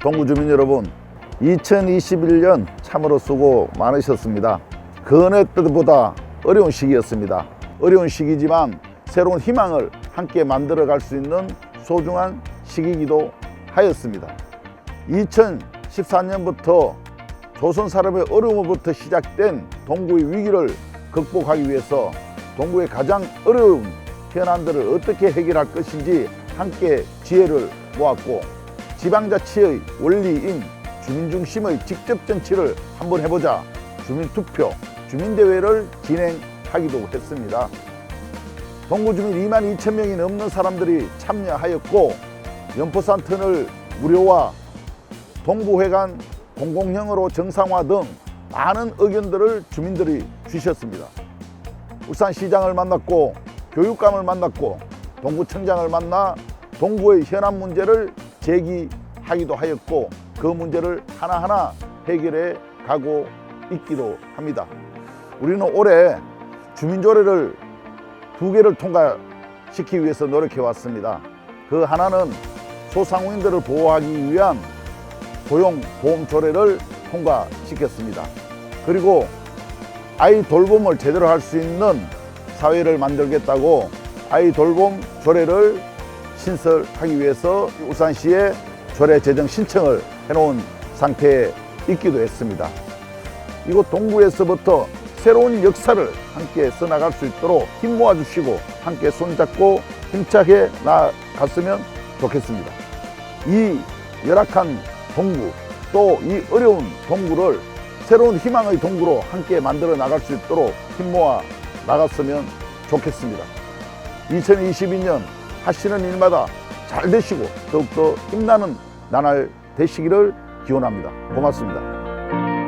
동구 주민 여러분, 2021년 참으로 수고 많으셨습니다. 그 어느 때보다 어려운 시기였습니다. 어려운 시기지만 새로운 희망을 함께 만들어 갈 수 있는 소중한 시기이기도 하였습니다. 2014년부터 조선 산업의 어려움으로부터 시작된 동구의 위기를 극복하기 위해서 동구의 가장 어려운 현안들을 어떻게 해결할 것인지 함께 지혜를 모았고 지방자치의 원리인 주민중심의 직접 정치를 한번 해보자 주민투표, 주민대회를 진행하기도 했습니다. 동구 주민 2만 2천 명이 넘는 사람들이 참여하였고 연포산 터널 무료화, 동부회관 공공형으로 정상화 등 많은 의견들을 주민들이 주셨습니다. 울산시장을 만났고 교육감을 만났고 동구청장을 만나 동구의 현안 문제를 제기하기도 하였고 그 문제를 하나하나 해결해 가고 있기도 합니다. 우리는 올해 주민조례를 두 개를 통과시키기 위해서 노력해 왔습니다. 그 하나는 소상공인들을 보호하기 위한 고용보험조례를 통과시켰습니다. 그리고 아이 돌봄을 제대로 할 수 있는 사회를 만들겠다고 아이 돌봄 조례를 신설하기 위해서 울산시에 조례 제정 신청을 해놓은 상태에 있기도 했습니다. 이곳 동구에서부터 새로운 역사를 함께 써나갈 수 있도록 힘 모아주시고 함께 손잡고 힘차게 나아갔으면 좋겠습니다. 이 열악한 동구 또 이 어려운 동구를 새로운 희망의 동구로 함께 만들어 나갈 수 있도록 힘 모아 나갔으면 좋겠습니다. 2022년 하시는 일마다 잘 되시고 더욱더 힘나는 나날 되시기를 기원합니다. 고맙습니다.